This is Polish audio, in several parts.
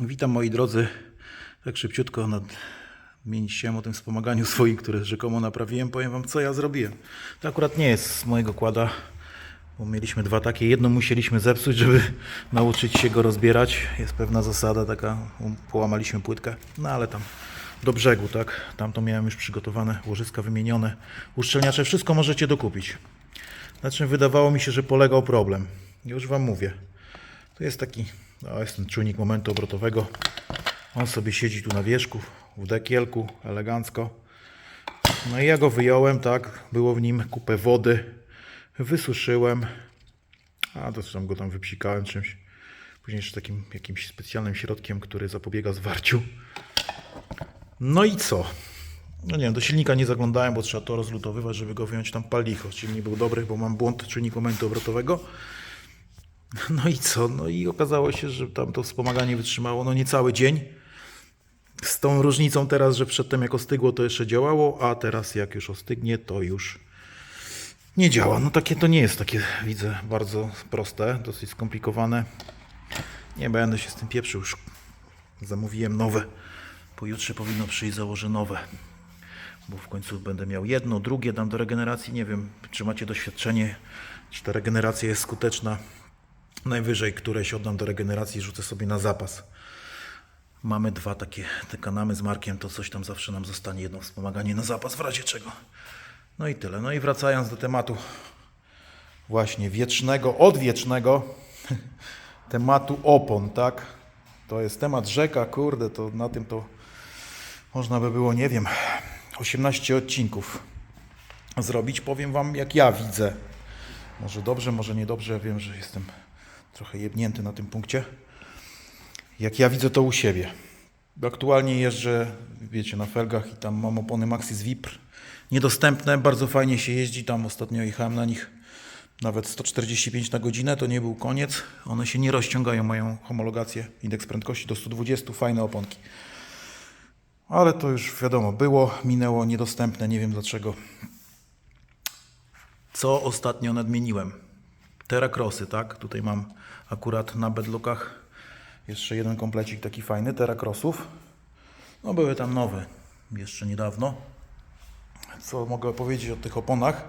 Witam moi drodzy. Tak szybciutko nadmienić się o tym wspomaganiu swoim, które rzekomo naprawiłem. Powiem wam, co ja zrobiłem. To akurat nie jest z mojego kłada, bo mieliśmy dwa takie. Jedno musieliśmy zepsuć, żeby nauczyć się go rozbierać. Jest pewna zasada taka, um, połamaliśmy płytkę, no ale tam do brzegu, tak? Tam to miałem już przygotowane, łożyska wymienione, uszczelniacze, wszystko możecie dokupić. Na czym wydawało mi się, że polegał problem. Już wam mówię. To jest taki, no jest ten czujnik momentu obrotowego. On sobie siedzi tu na wierzchu, w dekielku, elegancko. No i ja go wyjąłem, tak, było w nim kupę wody. Wysuszyłem. A to go tam wypsikałem czymś. Później jeszcze takim jakimś specjalnym środkiem, który zapobiega zwarciu. No i co? No nie wiem, do silnika nie zaglądałem, bo trzeba to rozlutowywać, żeby go wyjąć tam palicho. Silnik był dobry, bo mam błąd czujnik momentu obrotowego. No i co? No i okazało się, że tam to wspomaganie wytrzymało no niecały dzień. Z tą różnicą teraz, że przedtem jak ostygło to jeszcze działało, a teraz jak już ostygnie to już nie działa. No takie to nie jest takie, widzę, bardzo proste, dosyć skomplikowane. Nie będę się z tym pieprzył już. Zamówiłem nowe. Pojutrze powinno przyjść, założę nowe. Bo w końcu będę miał jedno, drugie dam do regeneracji. Nie wiem, czy macie doświadczenie, czy ta regeneracja jest skuteczna. Najwyżej któreś oddam do regeneracji, rzucę sobie na zapas. Mamy dwa takie te kanamy z Markiem, to coś tam zawsze nam zostanie jedno wspomaganie na zapas, w razie czego. No i tyle. No i wracając do tematu właśnie wiecznego, odwiecznego tematu opon, tak? To jest temat rzeka, kurde, to na tym to można by było, nie wiem, 18 odcinków zrobić. Powiem Wam, jak ja widzę. Może dobrze, może niedobrze. Ja wiem, że jestem trochę jebnięty na tym punkcie. Jak ja widzę to u siebie. Aktualnie jeżdżę, wiecie, na felgach i tam mam opony Maxis Vipr. Niedostępne, bardzo fajnie się jeździ. Tam ostatnio jechałem na nich nawet 145 na godzinę, to nie był koniec. One się nie rozciągają, mają homologację, indeks prędkości do 120, fajne oponki. Ale to już wiadomo, było, minęło, niedostępne, nie wiem dlaczego. Co ostatnio nadmieniłem? Terrakrosy, tak? Tutaj mam akurat na bedlockach jeszcze jeden komplecik taki fajny, Terrakrosów. No były tam nowe jeszcze niedawno. Co mogę powiedzieć o tych oponach?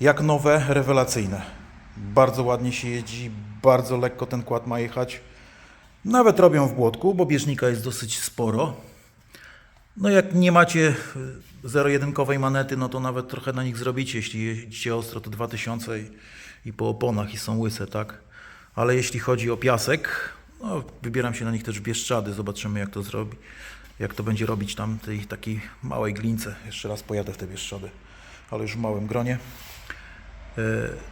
Jak nowe, rewelacyjne. Bardzo ładnie się jeździ, bardzo lekko ten kład ma jechać. Nawet robią w błotku, bo bieżnika jest dosyć sporo. No jak nie macie y, zero-jedynkowej manety, no to nawet trochę na nich zrobicie. Jeśli jeździcie ostro, to 2000 i, i po oponach i są łyse, tak? Ale jeśli chodzi o piasek, no wybieram się na nich też w Bieszczady. Zobaczymy jak to zrobi. Jak to będzie robić tam tej takiej małej glince. Jeszcze raz pojadę w te Bieszczady, ale już w małym gronie. E,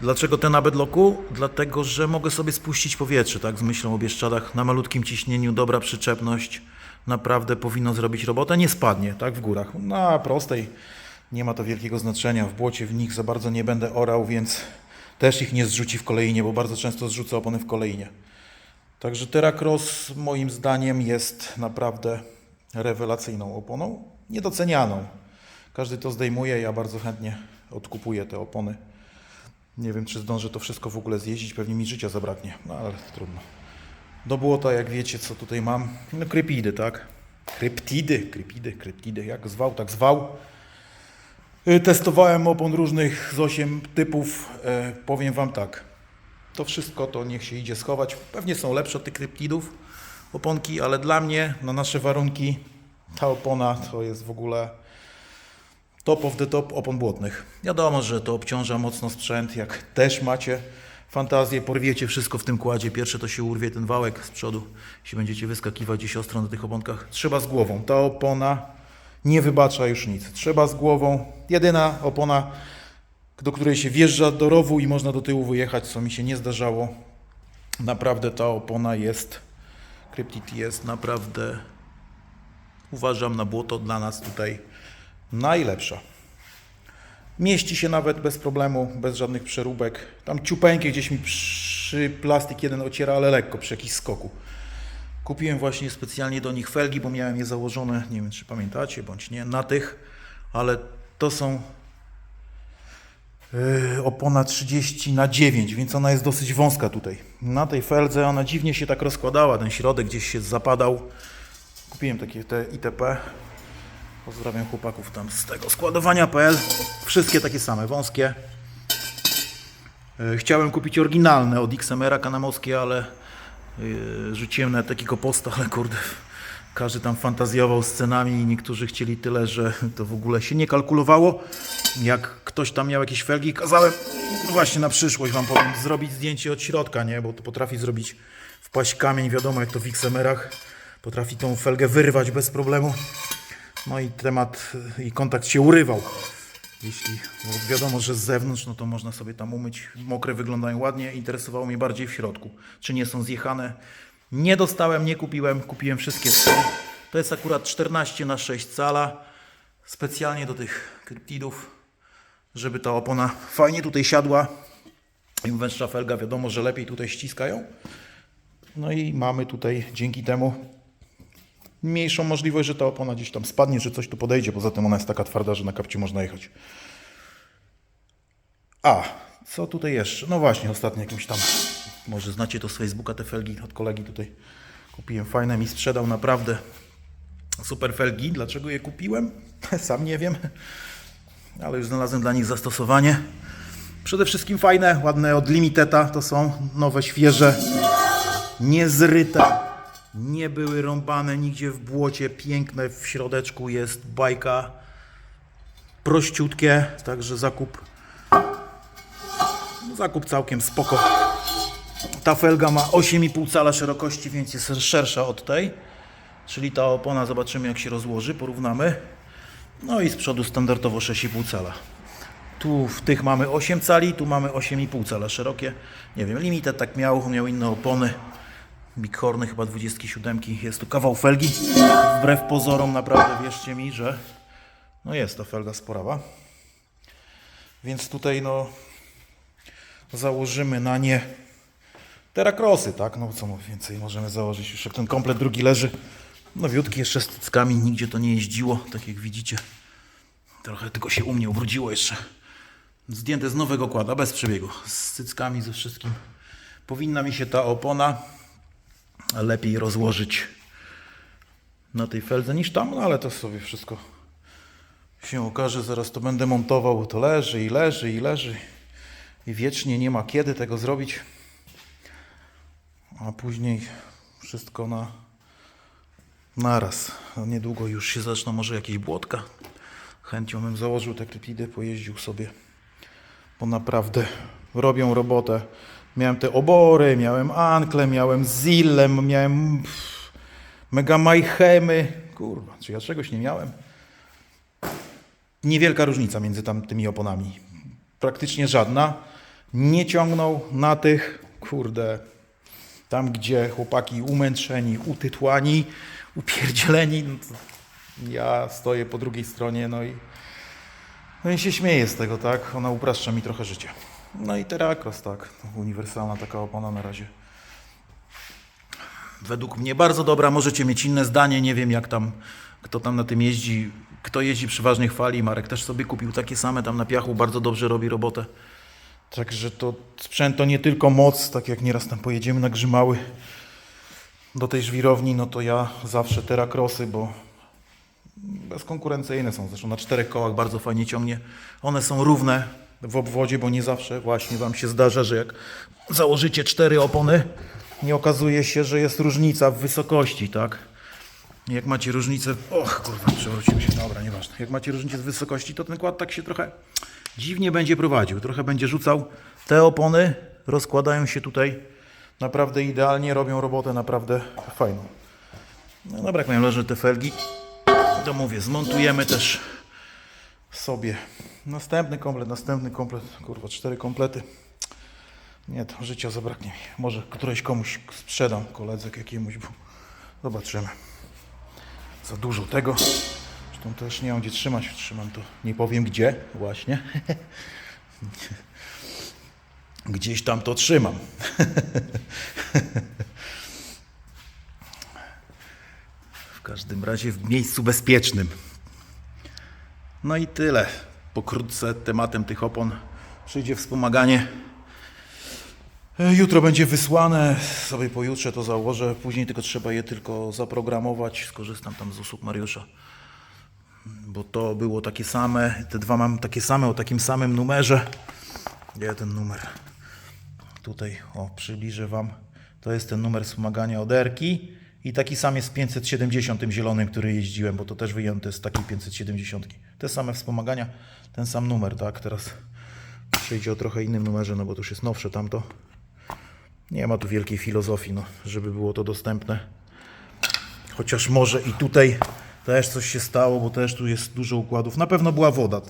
Dlaczego ten na bedlocku? Dlatego, że mogę sobie spuścić powietrze, tak, z myślą o Bieszczadach, na malutkim ciśnieniu, dobra przyczepność, naprawdę powinno zrobić robotę, nie spadnie, tak, w górach. Na prostej nie ma to wielkiego znaczenia, w błocie w nich za bardzo nie będę orał, więc też ich nie zrzuci w kolejnie, bo bardzo często zrzucę opony w kolejnie. Także Terracross moim zdaniem jest naprawdę rewelacyjną oponą, niedocenianą. Każdy to zdejmuje, ja bardzo chętnie odkupuję te opony. Nie wiem, czy zdążę to wszystko w ogóle zjeździć, pewnie mi życia zabraknie, no ale trudno. Do błota, jak wiecie, co tutaj mam, no krypidy, tak? Kryptidy, krypidy, kryptidy, jak zwał, tak zwał. Y, Testowałem opon różnych z 8 typów, e, powiem Wam tak, to wszystko to niech się idzie schować. Pewnie są lepsze od tych kryptidów oponki, ale dla mnie, na nasze warunki, ta opona to jest w ogóle top of the top opon błotnych. Wiadomo, że to obciąża mocno sprzęt. Jak też macie fantazję, porwiecie wszystko w tym kładzie. Pierwsze to się urwie ten wałek z przodu, jeśli będziecie wyskakiwać gdzieś ostro na tych oponkach. Trzeba z głową. Ta opona nie wybacza już nic. Trzeba z głową. Jedyna opona, do której się wjeżdża do rowu i można do tyłu wyjechać, co mi się nie zdarzało. Naprawdę ta opona jest, Cryptid jest naprawdę, uważam na błoto dla nas tutaj najlepsza. Mieści się nawet bez problemu, bez żadnych przeróbek. Tam ciupeńkie gdzieś mi przy plastik jeden ociera, ale lekko przy jakimś skoku. Kupiłem właśnie specjalnie do nich felgi, bo miałem je założone, nie wiem czy pamiętacie bądź nie, na tych, ale to są Yy, opona 30 na 9, więc ona jest dosyć wąska tutaj. Na tej feldze ona dziwnie się tak rozkładała, ten środek gdzieś się zapadał. Kupiłem takie te ITP. Pozdrawiam chłopaków tam z tego składowania.pl. Wszystkie takie same, wąskie. Yy, Chciałem kupić oryginalne od XMR-a kanamowskie, ale rzuciłem na takiego posta, ale kurde, każdy tam fantazjował scenami i niektórzy chcieli tyle, że to w ogóle się nie kalkulowało. Jak ktoś tam miał jakieś felgi, kazałem właśnie na przyszłość wam powiem zrobić zdjęcie od środka, nie? Bo to potrafi zrobić wpaść kamień, wiadomo jak to w XMR-ach. Potrafi tą felgę wyrwać bez problemu. No i temat y, i kontakt się urywał. Jeśli bo wiadomo, że z zewnątrz, no to można sobie tam umyć. Mokre wyglądają ładnie. Interesowało mnie bardziej w środku. Czy nie są zjechane? Nie dostałem, nie kupiłem. Kupiłem wszystkie. To jest akurat 14 na 6 cala. Specjalnie do tych kryptidów, żeby ta opona fajnie tutaj siadła. Im węższa felga, wiadomo, że lepiej tutaj ściskają. No i mamy tutaj dzięki temu mniejszą możliwość, że ta opona gdzieś tam spadnie, że coś tu podejdzie. Poza tym ona jest taka twarda, że na kapciu można jechać. A, co tutaj jeszcze? No właśnie, ostatnio jakimś tam, może znacie to z Facebooka, te felgi od kolegi tutaj kupiłem. Fajne mi sprzedał, naprawdę super felgi. Dlaczego je kupiłem? Sam nie wiem, ale już znalazłem dla nich zastosowanie. Przede wszystkim fajne, ładne od Limiteta to są, nowe, świeże, niezryte, nie były rąbane nigdzie w błocie, piękne w środeczku jest bajka, prościutkie, także zakup Zakup całkiem spoko. Ta felga ma 8,5 cala szerokości, więc jest szersza od tej. Czyli ta opona, zobaczymy jak się rozłoży, porównamy. No i z przodu standardowo 6,5 cala. Tu w tych mamy 8 cali, tu mamy 8,5 cala szerokie. Nie wiem, Limited tak miał, miał inne opony. Bighorny chyba 27. Jest tu kawał felgi. Wbrew pozorom naprawdę wierzcie mi, że no jest ta felga sporawa. Więc tutaj no założymy na nie terakrosy, tak? No co więcej możemy założyć? Już jak ten komplet drugi leży, nowiutki jeszcze z cyckami, nigdzie to nie jeździło, tak jak widzicie. Trochę tylko się u mnie ubrudziło jeszcze. Zdjęte z nowego kłada, bez przebiegu, z cyckami, ze wszystkim. Powinna mi się ta opona lepiej rozłożyć na tej feldze niż tam, no ale to sobie wszystko się okaże. Zaraz to będę montował, to leży i leży i leży i wiecznie nie ma kiedy tego zrobić. A później wszystko na naraz. Niedługo już się zaczną może jakieś błotka. Chęcią bym założył te krypidy, pojeździł sobie, bo naprawdę robią robotę. Miałem te obory, miałem ankle, miałem zillem, miałem pff, mega majchemy. Kurwa, czy ja czegoś nie miałem? Niewielka różnica między tam tymi oponami praktycznie żadna. Nie ciągnął na tych, kurde, tam gdzie chłopaki umęczeni, utytłani, upierdzieleni, no ja stoję po drugiej stronie, no i, no i się śmieję z tego, tak? Ona upraszcza mi trochę życie. No i Terakros, tak, uniwersalna taka opona na razie. Według mnie bardzo dobra, możecie mieć inne zdanie, nie wiem jak tam, kto tam na tym jeździ, kto jeździ przeważnie chwali, Marek też sobie kupił takie same. Tam na piachu, bardzo dobrze robi robotę. Także to sprzęt to nie tylko moc, tak jak nieraz tam pojedziemy na Grzymały do tej żwirowni, no to ja zawsze terakrosy, bo bezkonkurencyjne są, zresztą na czterech kołach bardzo fajnie ciągnie. One są równe w obwodzie, bo nie zawsze właśnie Wam się zdarza, że jak założycie cztery opony, nie okazuje się, że jest różnica w wysokości, tak? Jak macie różnicę, och kurwa, przewróciłem się, dobra, nieważne. Jak macie różnicę w wysokości, to ten kład tak się trochę dziwnie będzie prowadził. Trochę będzie rzucał te opony, rozkładają się tutaj naprawdę idealnie, robią robotę naprawdę fajną. No dobra, jak mają leżeć te felgi, to mówię, zmontujemy też sobie następny komplet, następny komplet, kurwa, cztery komplety. Nie, to życia zabraknie mi. Może któreś komuś sprzedam, koledze jakiemuś, bo zobaczymy. Za dużo tego. Zresztą też nie mam gdzie trzymać. Trzymam to, nie powiem gdzie, właśnie. Gdzieś tam to trzymam. W każdym razie w miejscu bezpiecznym. No i tyle. Pokrótce tematem tych opon Przyjdzie wspomaganie. E, Jutro będzie wysłane, sobie pojutrze to założę, później tylko trzeba je tylko zaprogramować. Skorzystam tam z usług Mariusza. Bo to było takie same, te dwa mam takie same o takim samym numerze. Gdzie ten numer? Tutaj, o, przybliżę Wam. To jest ten numer wspomagania od Erki. I taki sam jest w 570 tym zielonym, który jeździłem, bo to też wyjęte z takiej 570. Te same wspomagania, ten sam numer, tak? Teraz przyjdzie o trochę innym numerze, no bo to już jest nowsze tamto. Nie ma tu wielkiej filozofii, no, żeby było to dostępne. Chociaż może i tutaj też coś się stało, bo też tu jest dużo układów. Na pewno była woda.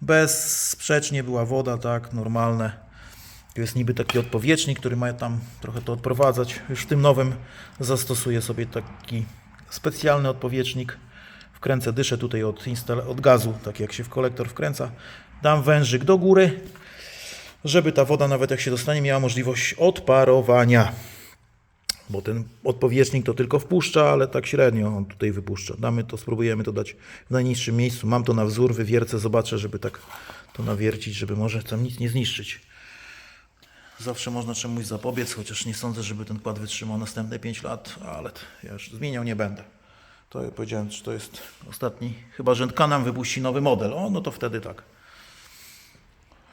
Bezsprzecznie była woda, tak, normalne. Tu jest niby taki odpowietrznik, który ma tam trochę to odprowadzać. Już w tym nowym zastosuję sobie taki specjalny odpowietrznik. Wkręcę dyszę tutaj od, od gazu, tak jak się w kolektor wkręca. Dam wężyk do góry, żeby ta woda, nawet jak się dostanie, miała możliwość odparowania. Bo ten odpowietrznik to tylko wpuszcza, ale tak średnio on tutaj wypuszcza. Damy to, spróbujemy to dać w najniższym miejscu. Mam to na wzór, wywiercę, zobaczę, żeby tak to nawiercić, żeby może tam nic nie zniszczyć. Zawsze można czemuś zapobiec, chociaż nie sądzę, żeby ten kład wytrzymał następne 5 lat, ale ja już zmieniał nie będę. To ja powiedziałem, że to jest ostatni, chyba że Canon wypuści nowy model. O, no to wtedy tak.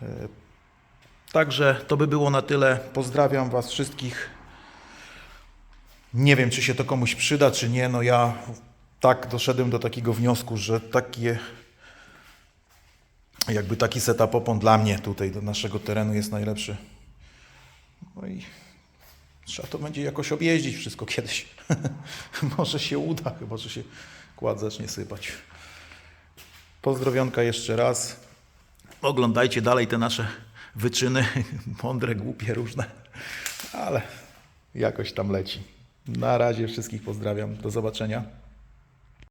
E, Także to by było na tyle. Pozdrawiam Was wszystkich. Nie wiem, czy się to komuś przyda, czy nie. No ja tak doszedłem do takiego wniosku, że takie jakby taki setup opon dla mnie tutaj do naszego terenu jest najlepszy. No i trzeba to będzie jakoś objeździć wszystko kiedyś. Może się uda, chyba że się kład zacznie sypać. Pozdrowionka jeszcze raz. Oglądajcie dalej te nasze wyczyny, mądre, głupie, różne, ale jakoś tam leci. Na razie wszystkich pozdrawiam. Do zobaczenia.